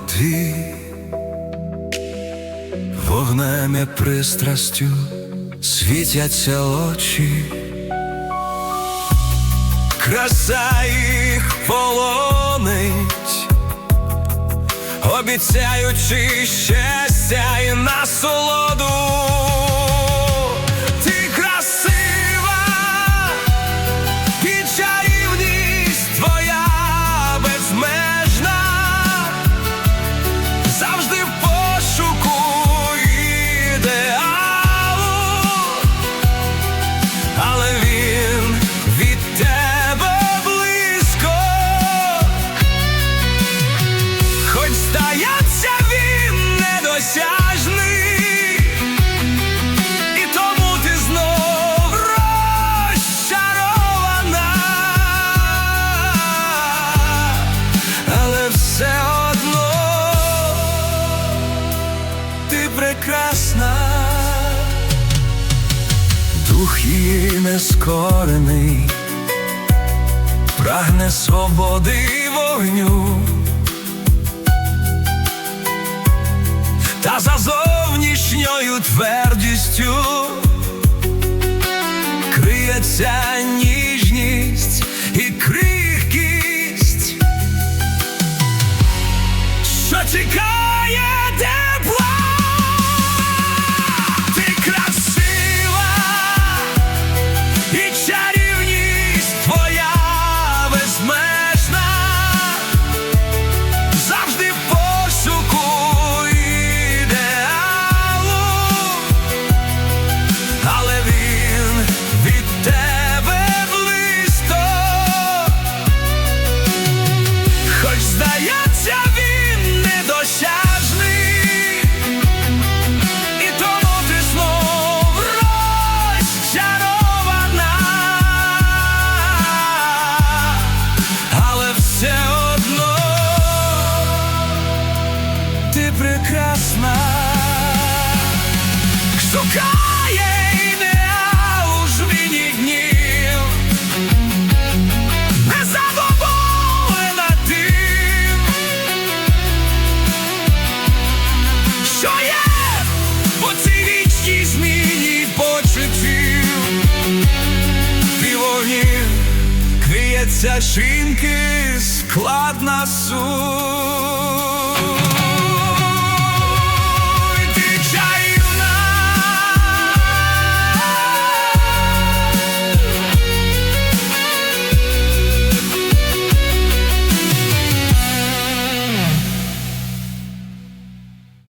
воды Вогнами пристрастю світяться очі, краса їх полонить, обіцяючи щастя і насолоду. Її нескорений, прагне свободи і вогню. Та за зовнішньою твердістю криється ніжність прекрасна, шукає ідеал у жміні днів, не задоволена тим, що є по цій вічній зміні почуттів, і вогнів криється шинки складна суть.